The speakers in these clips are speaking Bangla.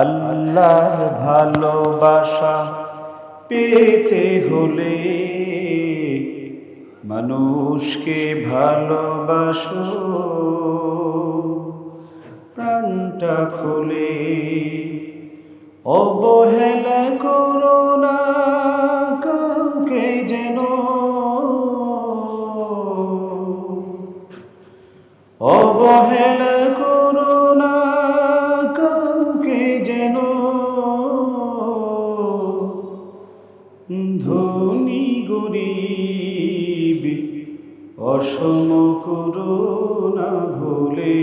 আল্লাহর ভালোবাসা পেতে হলে মানুষকে ভালোবাসো। প্রাণটা খুলে অবহেলা করো না কাউকে যেন। অবহেলা ধনী গরিব, অসম করো না ভুলে।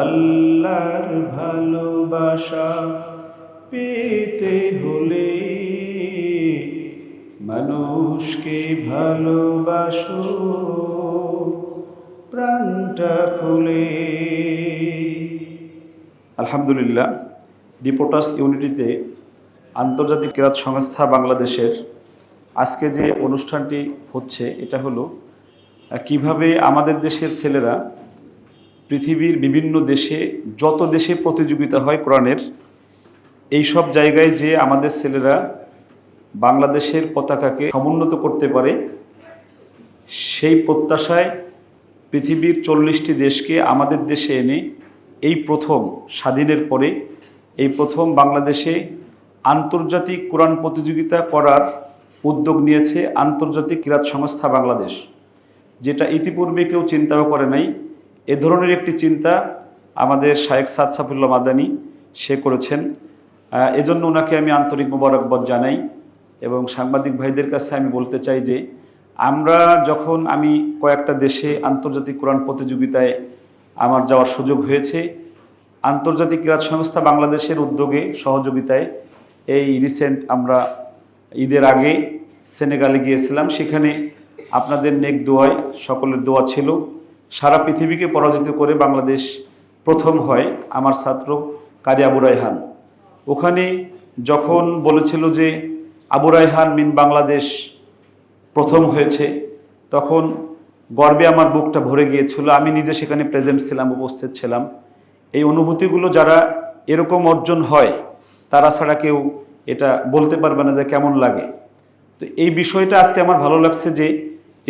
আল্লাহর ভালোবাসা পেতে হলে মানুষকে ভালোবাসো, প্রাণটা খুলে। আলহামদুলিল্লাহ রিপোর্টার্স ইউনিটিতে আন্তর্জাতিক ক্রীড়া সংস্থা বাংলাদেশের আজকে যে অনুষ্ঠানটি হচ্ছে, এটা হলো কীভাবে আমাদের দেশের ছেলেরা পৃথিবীর বিভিন্ন দেশে, যত দেশে প্রতিযোগিতা হয় কোরআনের, এই সব জায়গায় যে আমাদের ছেলেরা বাংলাদেশের পতাকাকে সমুন্নত করতে পারে, সেই প্রত্যাশায় পৃথিবীর চল্লিশটি দেশকে আমাদের দেশে এনে এই প্রথম স্বাধীনের পরে, এই প্রথম বাংলাদেশে আন্তর্জাতিক কোরআন প্রতিযোগিতা করার উদ্যোগ নিয়েছে আন্তর্জাতিক ক্রীড়া সংস্থা বাংলাদেশ, যেটা ইতিপূর্বে কেউ চিন্তাও করে নাই। এ ধরনের একটি চিন্তা আমাদের শায়েক সাদ সাফুল্লাহ মাদানি, সে করেছেন। এজন্য ওনাকে আমি আন্তরিক মোবারকবাদ জানাই এবং সাংবাদিক ভাইদের কাছে আমি বলতে চাই যে, আমরা যখন আমি কয়েকটা দেশে আন্তর্জাতিক কোরআন প্রতিযোগিতায় আমার যাওয়ার সুযোগ হয়েছে, আন্তর্জাতিক ক্রীড়া সংস্থা বাংলাদেশের উদ্যোগে, সহযোগিতায় এই রিসেন্ট আমরা ঈদের আগে সেনেগালে গিয়েছিলাম। সেখানে আপনাদের নেক দোয়ায় সকলের দোয়া ছিল। সারা পৃথিবীকে পরাজিত করে বাংলাদেশ প্রথম হয় আমার ছাত্র কারি আবু রায়হান। ওখানে যখন বলেছিল যে আবু রায়হান মিন বাংলাদেশ প্রথম হয়েছে, তখন গর্বে আমার বুকটা ভরে গিয়েছিল। আমি নিজে সেখানে প্রেজেন্ট ছিলাম, উপস্থিত ছিলাম। এই অনুভূতিগুলো যারা এরকম অর্জন হয় তারা ছাড়া কেউ এটা বলতে পারবে না যে কেমন লাগে। তো এই বিষয়টা আজকে আমার ভালো লাগছে যে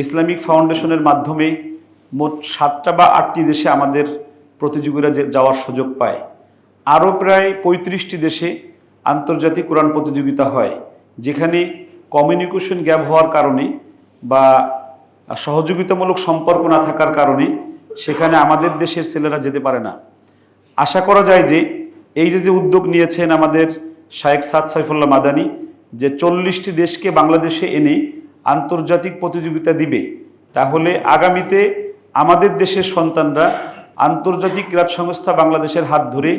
ইসলামিক ফাউন্ডেশনের মাধ্যমে মোট সাতটা বা আটটি দেশে আমাদের প্রতিযোগীরা যে যাওয়ার সুযোগ পায়। আরও প্রায় পঁয়ত্রিশটি দেশে আন্তর্জাতিক কোরআন প্রতিযোগিতা হয়, যেখানে কমিউনিকেশন গ্যাপ হওয়ার কারণে বা সহযোগিতামূলক সম্পর্ক না থাকার কারণে সেখানে আমাদের দেশের ছেলেরা যেতে পারে না। আশা করা যায় যে এই যে যে উদ্যোগ নিয়েছেন আমাদের শায়েক সাদ সাইফুল্লাহ মাদানি, যে চল্লিশটি দেশকে বাংলাদেশে এনে আন্তর্জাতিক প্রতিযোগিতা দিবে, তাহলে আগামীতে আমাদের দেশের সন্তানরা আন্তর্জাতিক ক্রীড়া সংস্থা বাংলাদেশের হাত ধরে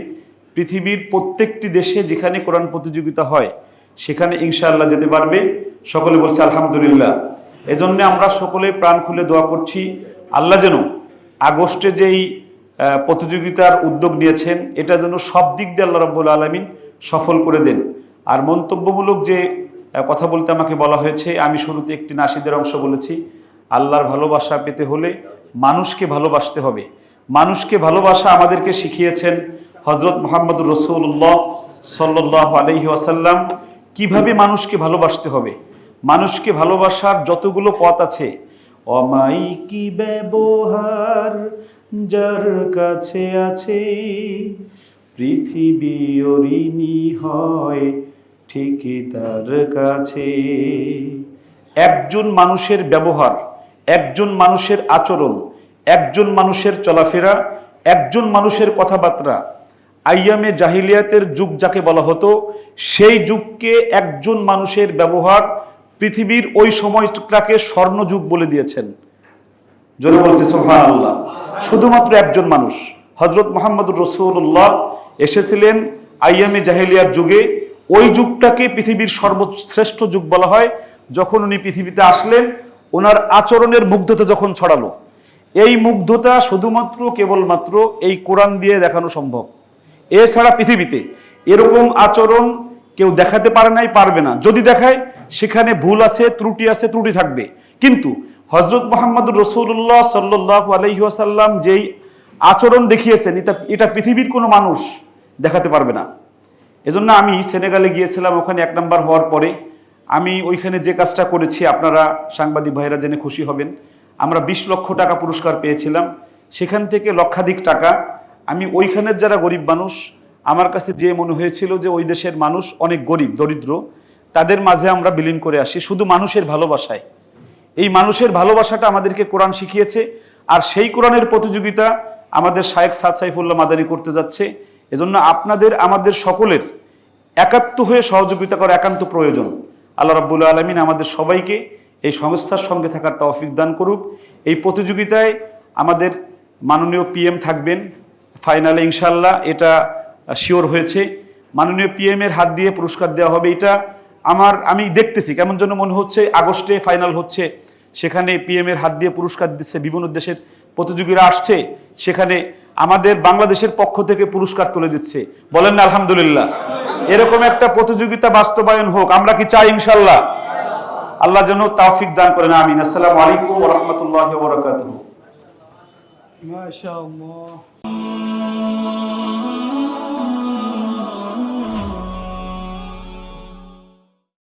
পৃথিবীর প্রত্যেকটি দেশে যেখানে কোরআন প্রতিযোগিতা হয়, সেখানে ইনশাআল্লাহ যেতে পারবে। সকলে বলছে, আলহামদুলিল্লাহ। এজন্য আমরা সকলে প্রাণ খুলে দোয়া করছি, আল্লাহ যেন আগস্টে যেই প্রতিযোগিতার উদ্যোগ নিয়েছেন। এটা যেন সব দিক দিয়ে আল্লাহ রব্বুল আলমিন সফল করে দেন। আর মন্তব্যমূলক যে কথা বলতে আমাকে বলা হয়েছে, আমি শুরুতে একটি নাসিদের অংশ বলেছি, আল্লাহর ভালোবাসা পেতে হলে মানুষকে ভালোবাসতে হবে। মানুষকে ভালোবাসা আমাদেরকে শিখিয়েছেন হজরত মোহাম্মদ রসুল্লাহ সাল্লাহ আলহি আসাল্লাম কীভাবে মানুষকে ভালোবাসতে হবে? মানুষকে ভালোবাসার যতগুলো পথ আছে অমাইকি ব্যবহার যার কাছে আছে পৃথিবী ঋণী হয় ঠিকই তার কাছে। একজন মানুষের ব্যবহার, একজন মানুষের আচরণ, একজন মানুষের চলাফেরা, একজন মানুষের কথাবার্তা। আইয়ামে জাহিলিয়াতের যুগ যাকে বলা হতো, সেই যুগকে একজন মানুষের ব্যবহার পৃথিবীর ওই সময়টাকে স্বর্ণযুগ বলে দিয়েছেন। জোরে বলছে সোহান আল্লাহ শুধুমাত্র একজন মানুষ হজরত মোহাম্মদুর রসুল্লাহ এসেছিলেন আইয়ামে জাহেলিয়ার যুগে। ওই যুগটাকে পৃথিবীর সর্বশ্রেষ্ঠ যুগ বলা হয়। যখন উনি পৃথিবীতে আসলেন, ওনার আচরণের মুগ্ধতা যখন ছড়ালো, এই মুগ্ধতা শুধুমাত্র, কেবলমাত্র এই কোরআন দিয়ে দেখানো সম্ভব। এছাড়া পৃথিবীতে এরকম আচরণ কেউ দেখাতে পারে নাই, পারবে না। যদি দেখায়, সেখানে ভুল আছে, ত্রুটি আছে, ত্রুটি থাকবে। কিন্তু হজরত মোহাম্মদ রসুল্লাহ সাল্লাহ আলহিহাসাল্লাম যেই আচরণ দেখিয়েছেন, এটা এটা পৃথিবীর কোনো মানুষ দেখাতে পারবে না। এজন্য আমি সেনেগালে গিয়েছিলাম, ওখানে এক নাম্বার হওয়ার পরে আমি ওইখানে যে কাজটা করেছি, আপনারা সাংবাদিক ভাইরা জেনে খুশি হবেন, আমরা বিশ লক্ষ টাকা পুরস্কার পেয়েছিলাম। সেখান থেকে লক্ষাধিক টাকা আমি ওইখানের যারা গরিব মানুষ, আমার কাছে যে মনে হয়েছিল যে ওই দেশের মানুষ অনেক গরিব, দরিদ্র, তাদের মাঝে আমরা বিলীন করে আসি, শুধু মানুষের ভালোবাসায়। এই মানুষের ভালোবাসাটা আমাদেরকে কোরআন শিখিয়েছে, আর সেই কোরআনের প্রতিযোগিতা আমাদের শায়েক সাদ সাইফুল্লাহ মাদানী করতে যাচ্ছে। এজন্য আপনাদের, আমাদের সকলের একাত্ম হয়ে সহযোগিতা করা একান্ত প্রয়োজন। আল্লাহ রাব্বুল আলমিন আমাদের সবাইকে এই সংস্থার সঙ্গে থাকার তৌফিক দান করুক। এই প্রতিযোগিতায় আমাদের মাননীয় পিএম থাকবেন। ফাইনালে ইনশাল্লাহ এটা শিওর হয়েছে। মাননীয় পিএম এর হাত দিয়ে পুরস্কার দেওয়া হবে। এটা আমার, আমি দেখতেছি কেমন যেন মনে হচ্ছে আগস্টে ফাইনাল হচ্ছে। সেখানে পিএমের হাত দিয়ে পুরস্কার দিচ্ছে বিভিন্ন দেশের প্রতিযোগীরা আসছে, সেখানে আমাদের বাংলাদেশের পক্ষ থেকে পুরস্কার তুলে দিচ্ছে। বলেন না, আলহামদুলিল্লাহ। এরকম একটা প্রতিযোগিতা বাস্তবায়ন হোক, আমরা কি চাই ইনশাল্লাহ? আল্লাহ যেন তাফিক দান করেন, আমিন। আসসালামু আলাইকুম রহমতুল্লাহ বরাকাতুহ। মাশাআল্লাহ।